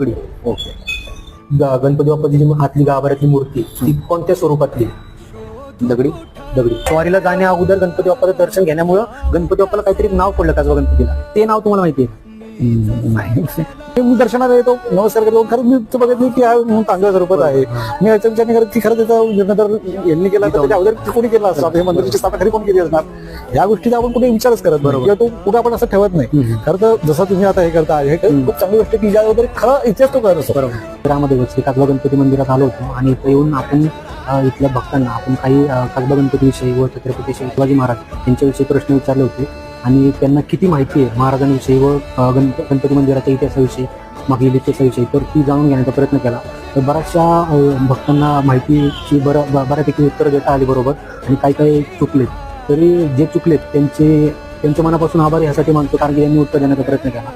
Okay. ग- गणपती बाप्पाची जी आतली गाभाऱ्यातली मूर्ती ती कोणत्या स्वरूपातली? दगडी. दगडी. स्वारीला जाण्या अगोदर गणपती बाप्पाचं दर्शन घेण्यामुळं गणपती बाप्पाला काहीतरी नाव पडलं का गणपतीला? ते नाव तुम्हाला माहिती आहे. नाही. ते मी दर्शनाला येतो नमस्कार करतो. खरं मी बघत नाही की हा म्हणून चांगल्या स्वरूपात आहे. मी याच्या विचार नाही करत की खरं त्याचा निर्णय यांनी केला तर त्याच्या अगोदर कोणी केला असतं? आपल्या मंदिराची स्थापना खरी कोण केली असणार? या गोष्टीचा आपण कुठे विचारच करत बरोबर. किंवा तो कुठे आपण असं ठेवत नाही. खरं तर जसं तुम्ही आता हे करता हे खूप चांगली गोष्ट की ज्या अगोदर खरं इतिहास तो करत असतो. बरोबर. रामध्ये श्री कागवा गणपती मंदिरात आलो होतो आणि इथे येऊन आपण इथल्या भक्तांना आपण काही अ, कागवा गणपतीविषयी व छत्रपती शिवाजी महाराज यांच्याविषयी प्रश्न विचारले होते. आणि त्यांना किती माहिती आहे? महाराजांविषयी व गणप गणपती मंदिराच्या इतिहासाविषयी मागील इतिहासाविषयी तर ती जाणून घेण्याचा प्रयत्न केला. तर बऱ्याचशा भक्तांना माहितीची बरं ब- बऱ्यापैकी उत्तरं देता आली बरोबर आणि काही काही चुकलेत. तरी जे चुकलेत त्यांचे त्यांच्या मनापासून आभार यासाठी मानतो कारण की यांनी उत्तर देण्याचा प्रयत्न केला.